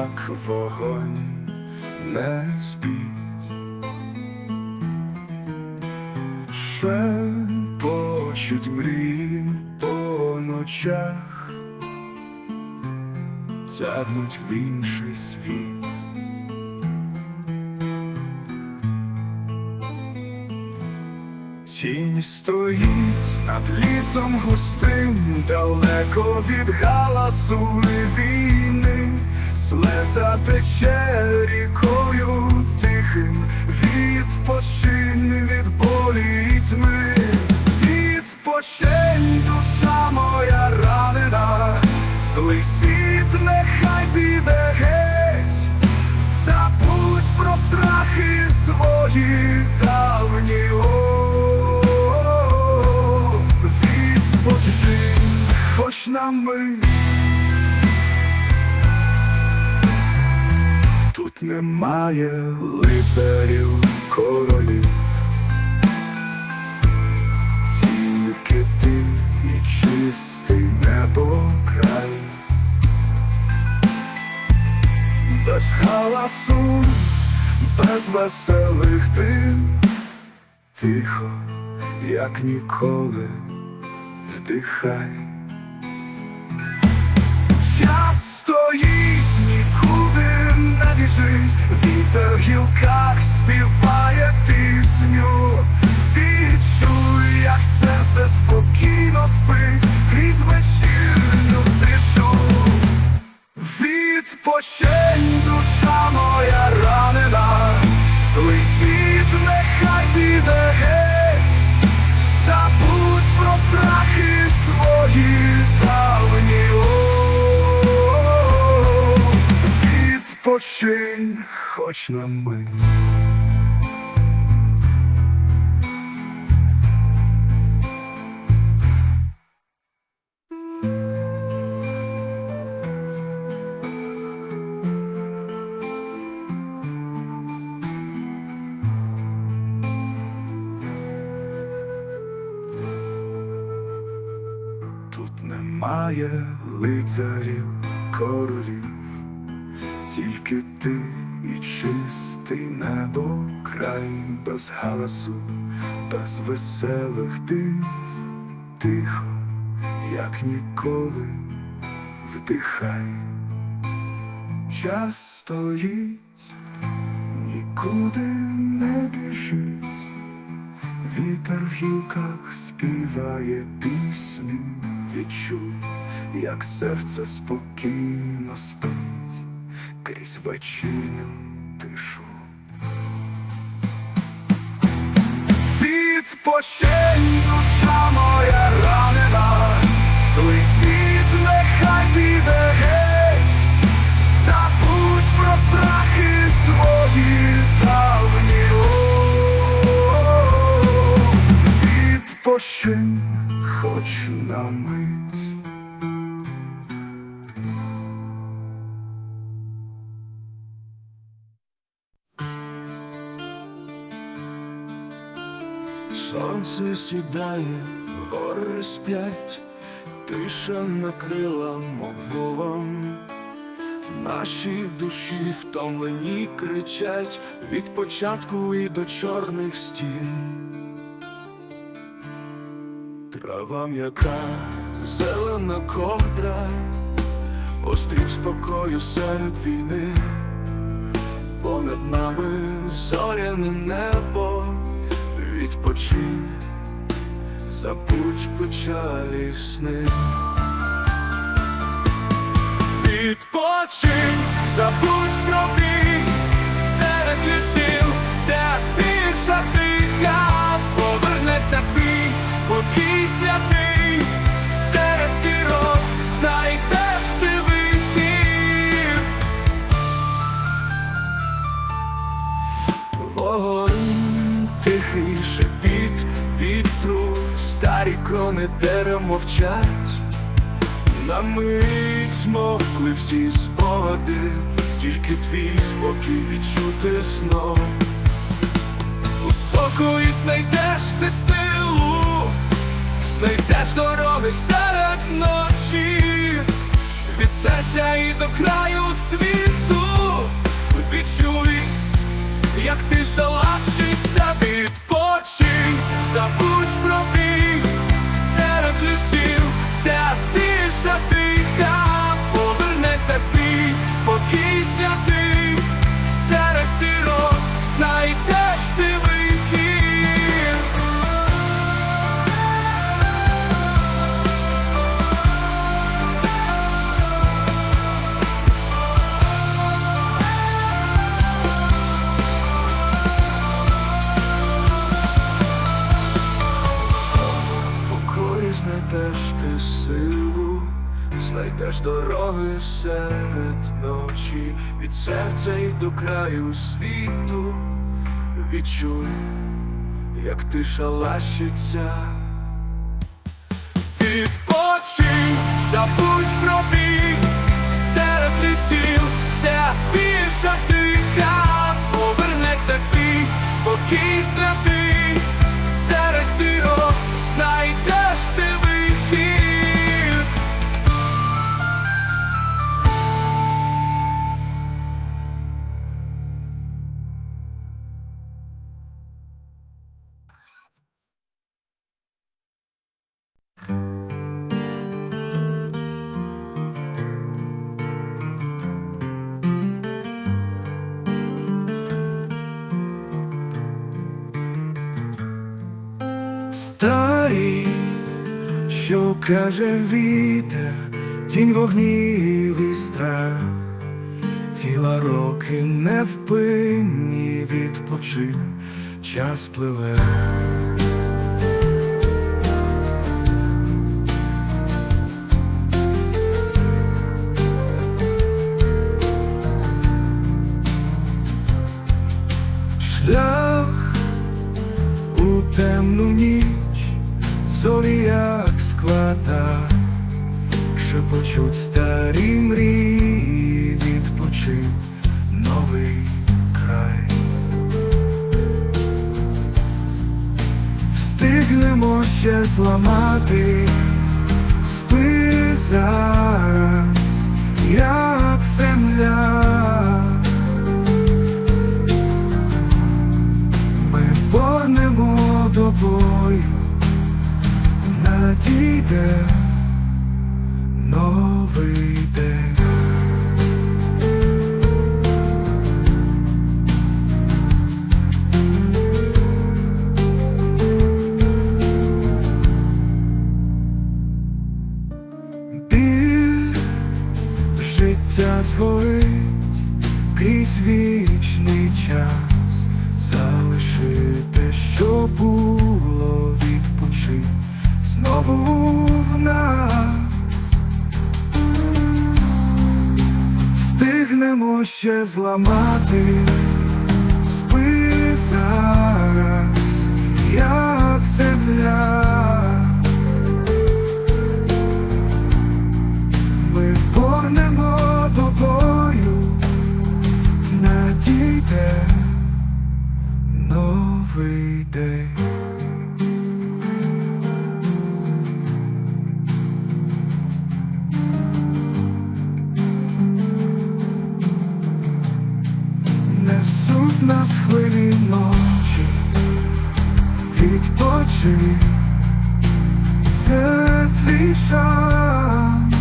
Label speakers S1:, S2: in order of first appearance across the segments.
S1: як вогонь, не спіть, шепочуть мрії по ночах, тягнуть в інший світ. Тінь стоїть над лісом густим, далеко від галасу слеза тече рікою тихим, відпочинь від болі і тьми, відпочинь, душа моя ранена, злий світ нехай піде геть, забудь про страхи свої давні. О, відпочинь, хоч на мить. Немає лицарів королів, тільки ти і чистий небо край, без галасу, без веселих див, тихо, як ніколи, вдихай. Гілках співає пісню. Відчуй, як серце спокійно спить, крізь вечірню тишу. Відпочинь, душа моя ранена, злий світ нехай піде геть, забудь про страхи свої давні. Відпочинь, хоч на мить. Немає лицарів, королів, тільки ти і чистий небо край без галасу, без веселих див, тихо, як ніколи, вдихай. Час стоїть, нікуди не біжить. Вітер в гілках співає пісню, відчуй, як серце спокійно спить крізь вечірню тишу. Відпочинь, душа моя ранена, злий світ нехай піде геть, забудь про страхи свої давні. Відпочинь, хоч на мить. Сонце сідає, гори сплять, тиша накрила, мов волом. Наші душі втомлені кричать від початку і до чорних стін. Трава м'яка, зелена ковдра, острів спокою серед війни, понад нами зоряне небо, відпочинь, забудь печалі сни. Відпочинь, забудь про крони дерев мовчать. На мить змовкли всі спогади, тільки твій спокій відчути знов. У спокої знайдеш ти силу,
S2: знайдеш дороги серед ночі, від серця і до краю світу. Відчуй, як ти шалашиться, відпочинь, забудь про біль святий, серед зірок знайдеш ти вихід. покої знайдеш ти силу, знайдеш дороги серед ночі, від серця і до краю світу. Відчуй, як ти шалашиться. Відпочинь, забудь про біль серед лісів, де тиша тиха, повернеться твій спокій святий,
S1: каже вітер, тінь вогнів і страх, тіла роки невпинні відпочин, час пливе. Шлях у темну ніч, зорі склада, шепочуть старі мрії, відпочив новий край. Встигнемо ще зламати, спи зараз, як надійде новий день. Біль життя згорить крізь вічний час, залиши те, що було, відпочи знову в нас. Встигнемо ще зламати, спи зараз, як земля. Нас хвилі ночі, відпочи, це твій шанс.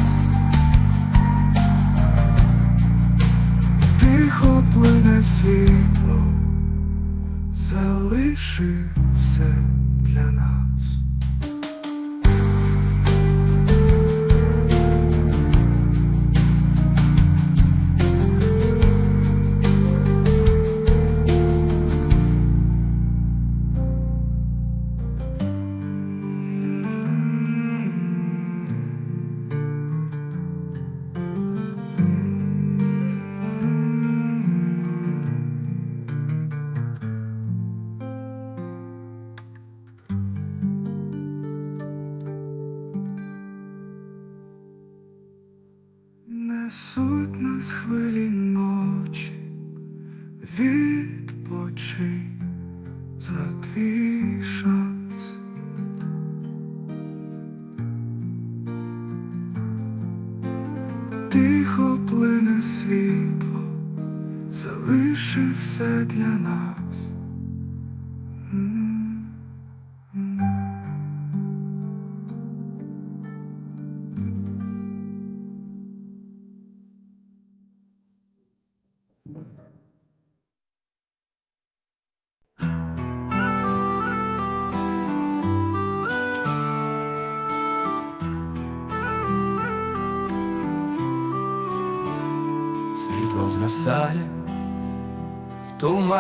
S1: Тихо плине світло, залиши все для нас. Відпочинь за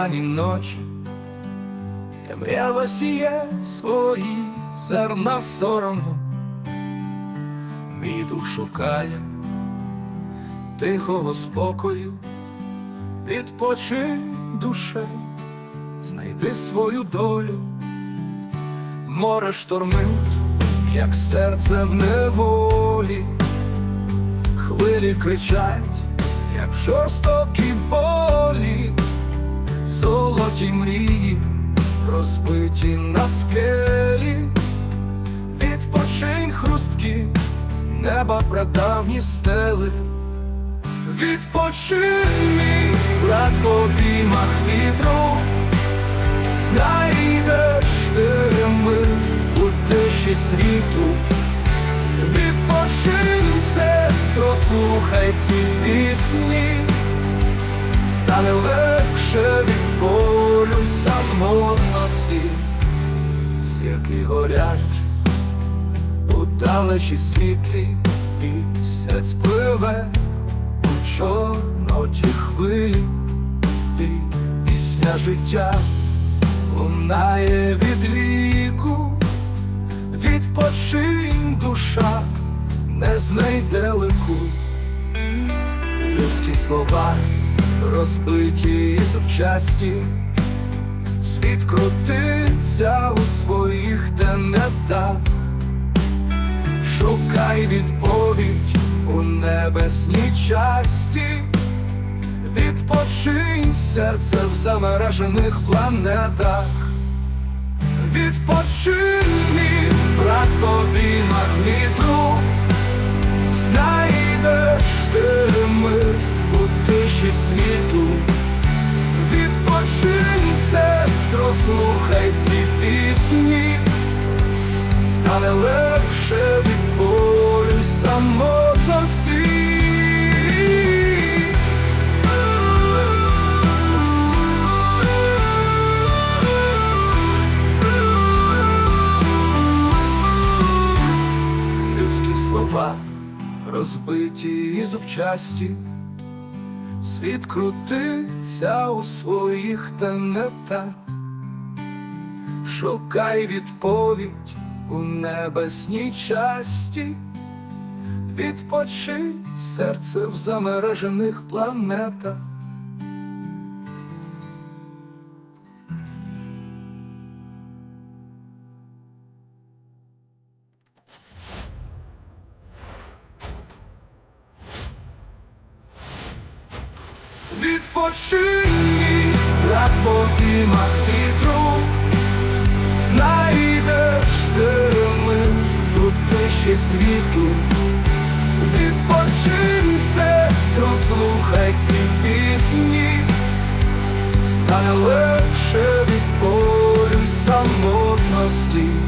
S1: тумані ночі, темрява сіє свої зерна сторону, мій дух шукає тихого спокою, відпочинь душе, знайди свою долю, море штормить, як серце в неволі. Хвилі кричать, як жорстокі болі, золоті мрії, розбиті на скелі, відпочинь хрусткі, неба прадавні стели, відпочинь мій брат в обіймах вітру, знайдеш ти мир у тиші світу. Відпочинь, сестро, слухай ці пісні, стане легше від болю самотності, зірки горять у далечі світлі, місяць пливе у чорноті хвилі, і пісня життя лунає від віку. Відпочинь душа не знайде лику Людські слова розбиті і запчасті Світ крутиться у своїх тенетах. Шукай відповідь у небесній часті. Відпочинь серце в замережених планетах. Відпочинь, брат, тобі магніту, знайдеш ти мир тиші світу. Відпочинь, сестро, слухай ці пісні, стане легше від болю самотності. розбиті і зубчасті, світ крутиться у своїх тенетах, шукай відповідь у небесній часті, відпочи серце в замережених планетах. Відпочинь, брат, в обіймах вітру, знайдеш ти мир у тиші світу. Відпочинь, сестро, слухай ці пісні, стане легше від болю самотності.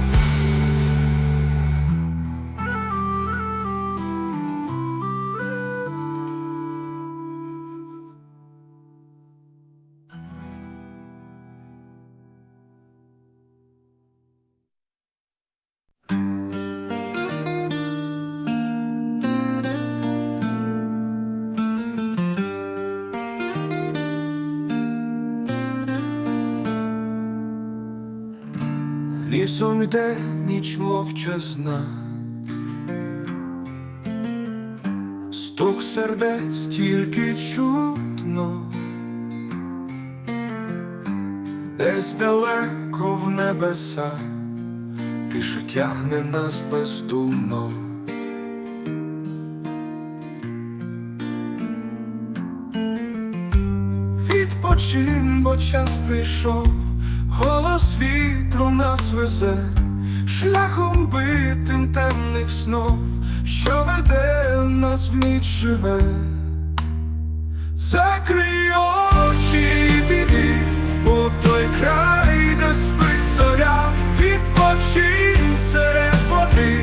S1: Йде ніч мовчазна, стук сердець тільки чутно, десь далеко в небеса, тиша тягне нас бездумно. Відпочинь, бо час прийшов, голос вітру нас везе, шляхом битим темних снов, що веде нас в ніч живе. Закрий очі і піди у той край, де спить зоря, відпочинь серед води,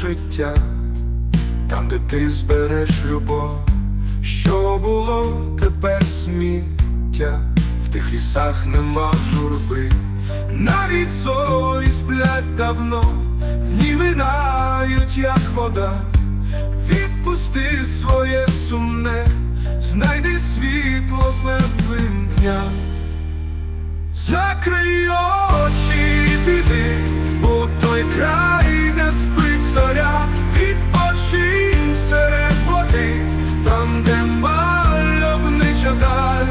S1: життя, там, де ти збереш любов, що було тепер сміття, в тих лісах нема журби, навіть зорі сплять давно, в минають, як вода, відпусти своє сумне, знайди світло мертвим дням. Закрий очі і піди у той край, де спить зоря, відпочинь серед води, там, де мальовнича даль.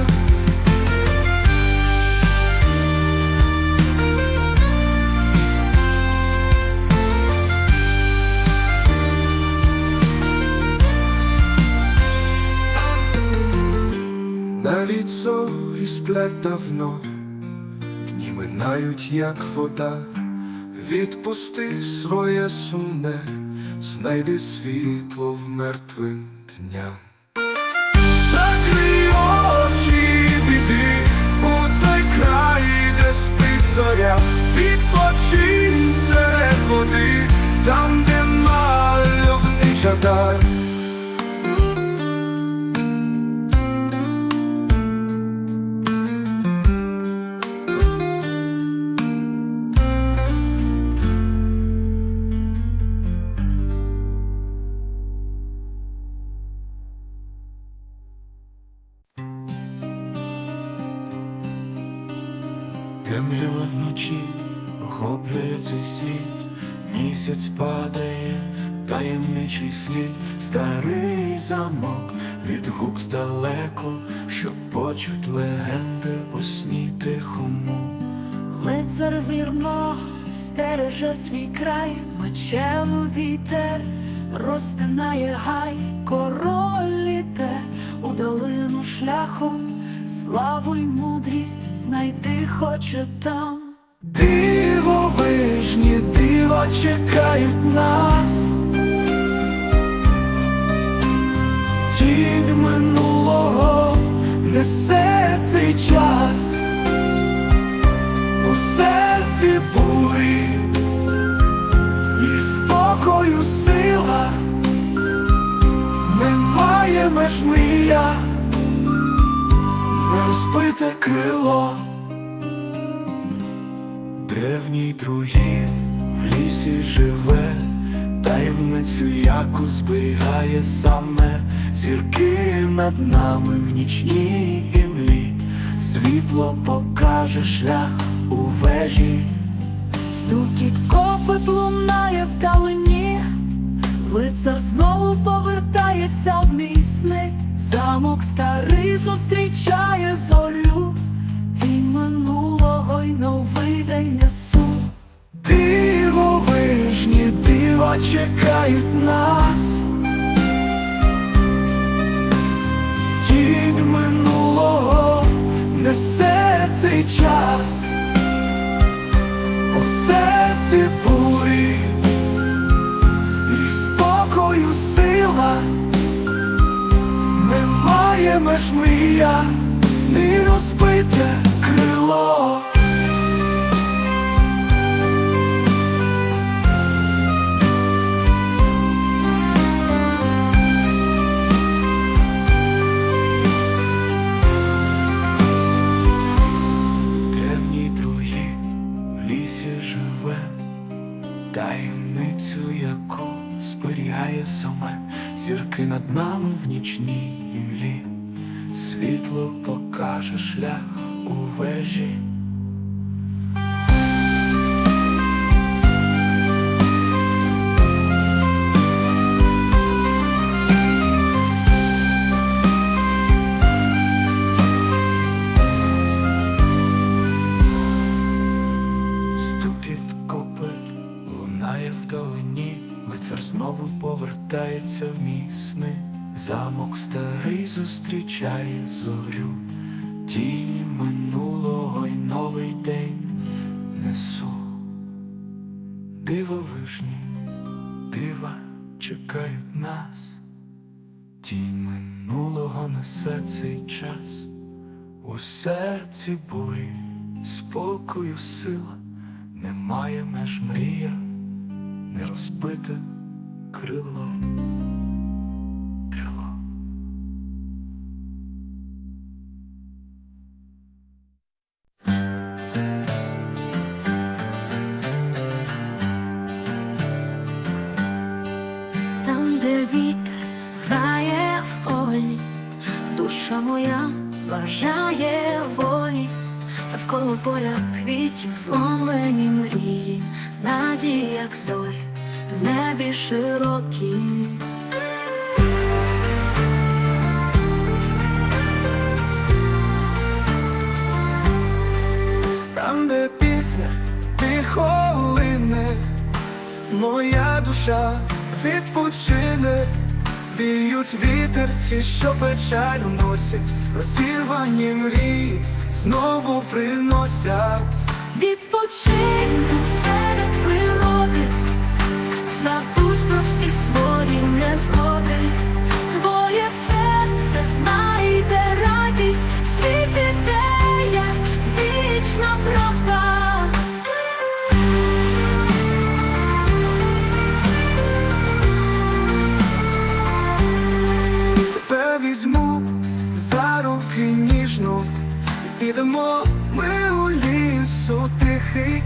S1: Навіть зорі сплять давно, Дні минають, як вода, відпусти своє сумне, знайди світло в мертвим дням. Закрий очі, біди у той край, де спить зоря, відпочинь серед води, там, де мальовнича даль.
S3: Місяць падає, таємничий слід, старий замок, відгук здалеку, щоб почуть легенди у сні тихому.
S4: Лицар вірно стереже свій край, мечем вітер розтинає гай, король іде у долину шляхом, славу й мудрість знайти хоче там.
S1: Чекають нас. Тінь минулого несе цей час у серці бурі і спокою сила, немає меж мрія, не розбите крило. Древній другий в лісі живе, таємницю, яку зберігає саме. Зірки над нами в нічній імлі, світло покаже шлях у вежі.
S4: Стукіт копит лунає вдалині, лицар знову повертається в мій замок старий зустрічає зорю, тінь минулого й новий день.
S1: Дивовижні дива чекають нас. Тінь минулого несе цей час. У серці бурі і спокою сила, немає меж мрія, не розбите Знову повертає. Замок старий зустрічає зорю, тінь минулого й новий день несу. Дивовижні, дива чекають нас, тінь минулого несе цей час, у серці бурі, спокою сила, немає меж мрія, не розбите. Крило.
S4: Надії, як зорі, в небі широкі.
S1: Там, де пісня тихо лине, моя душа відпочине, віють вітерці, що печаль носять, розірвані мрії знову приносять.
S4: Відпочинь
S1: і ми у лісу тихий,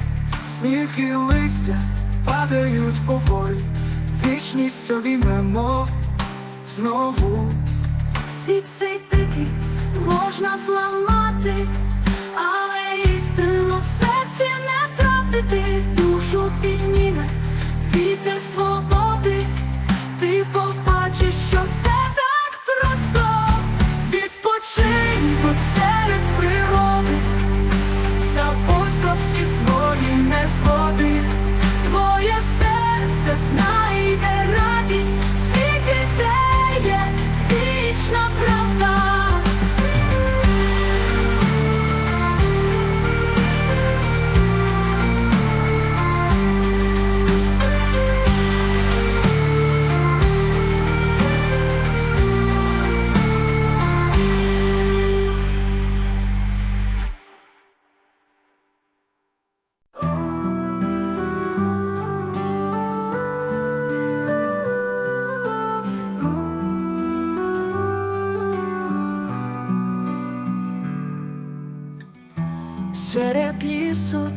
S1: сніг і листя падають поволі, вічність обіймемо знову.
S4: Світ цей дикий можна зламати, але істину в серці не втратити, душу підніме вітер свободи, ти побачиш, що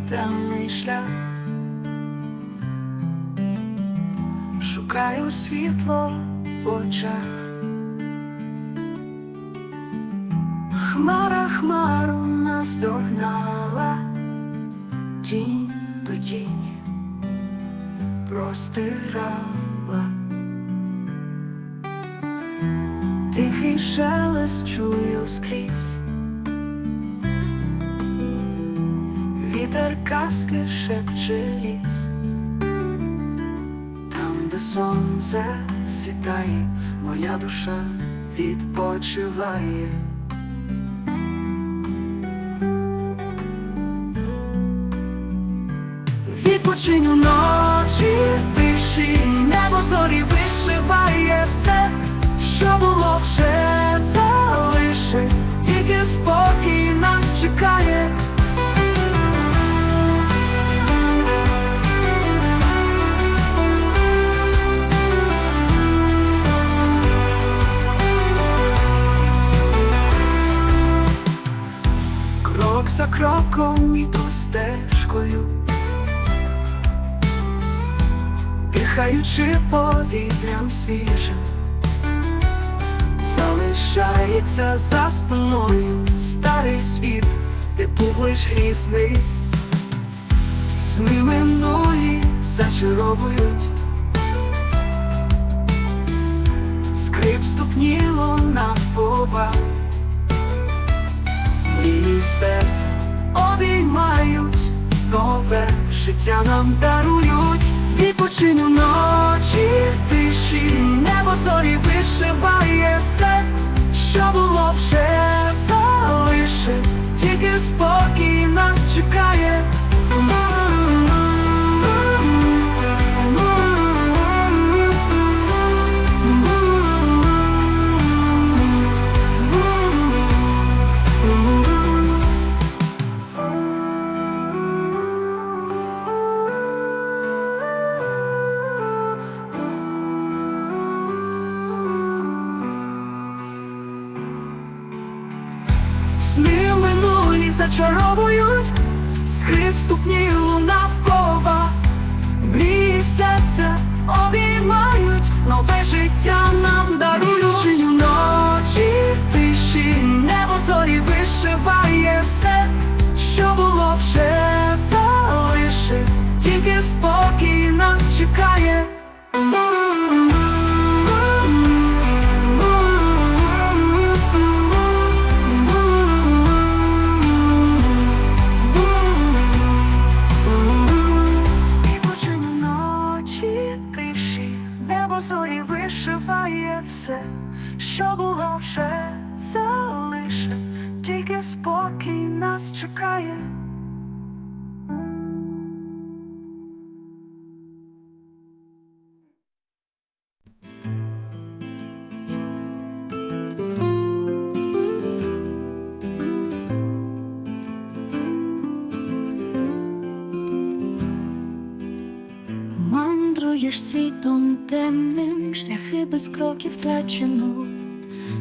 S4: темний шлях, шукаю світло в очах, хмара хмару наздогнала, тінь до тіні простирала, тихий шелест чую скрізь. Вітер казки шепче ліс, там, де сонце сідає, моя душа відпочиває. Відпочинь уночі в тиші, небо зорі вишиває все, що було вже залиши, тільки спокій нас чекає. За кроком іду стежкою, дихаючи повітрям свіжим, залишається за спиною старий світ, де був лиш грізний, сни минулі зачаровують, скрип ступніло навпова. Мій серце обіймають, нове життя нам дарують,
S5: Відпочинь ночі тиші, небо зорі вишиває все, що було вже залиши, тільки спокій нас чекає. Сни минулі зачаровують, скрип ступні луна вкова, мрії серця обіймають, нове життя нам дарують. Чиню ночі тиші, небо зорі вишиває все, що було вже залиши, тільки спокій нас чекає. Чекає.
S4: Мандруєш світом темним, шляхи без кроків втрачено.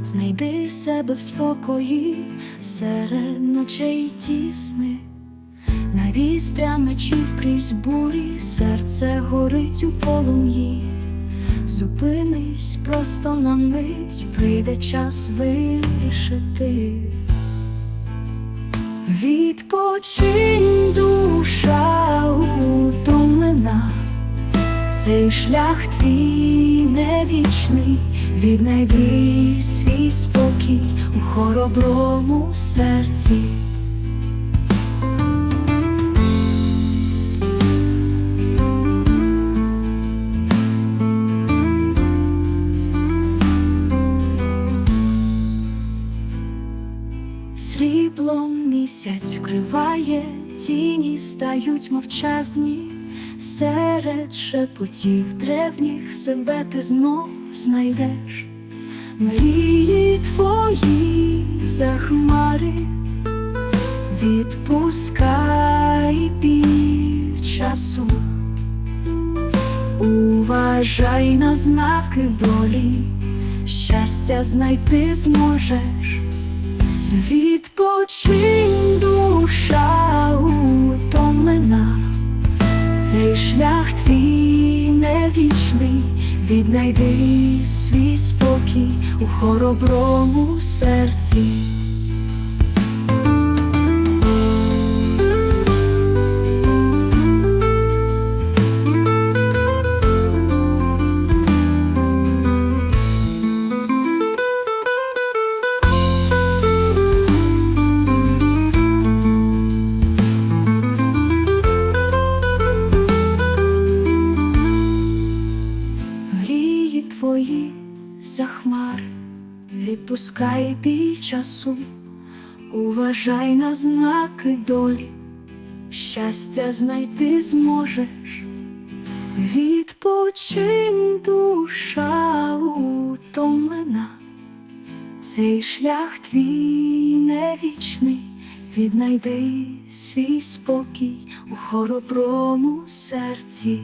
S4: Знайди себе в спокої серед ночей тісних, на вістря мечів крізь бурі, серце горить у полум'ї. Зупинись просто на мить, прийде час вирішити. Відпочинь душа утомлена, цей шлях твій не вічний, віднайди свій спокій у хороброму серці. Сріблом місяць вкриває, тіні стають мовчазні, серед шепотів древніх себе ти знов знайдеш, мрії твої за хмари, відпускай біль часу, уважай на знаки долі, щастя знайти зможеш. Відпочинь душа утомлена, цей шлях твій не вічний, віднайди свій спокій у хороброму серці. Часу, уважай на знаки долі, щастя знайти зможеш, відпочинь душа утомлена, цей шлях твій не вічний, віднайди свій спокій у хороброму серці.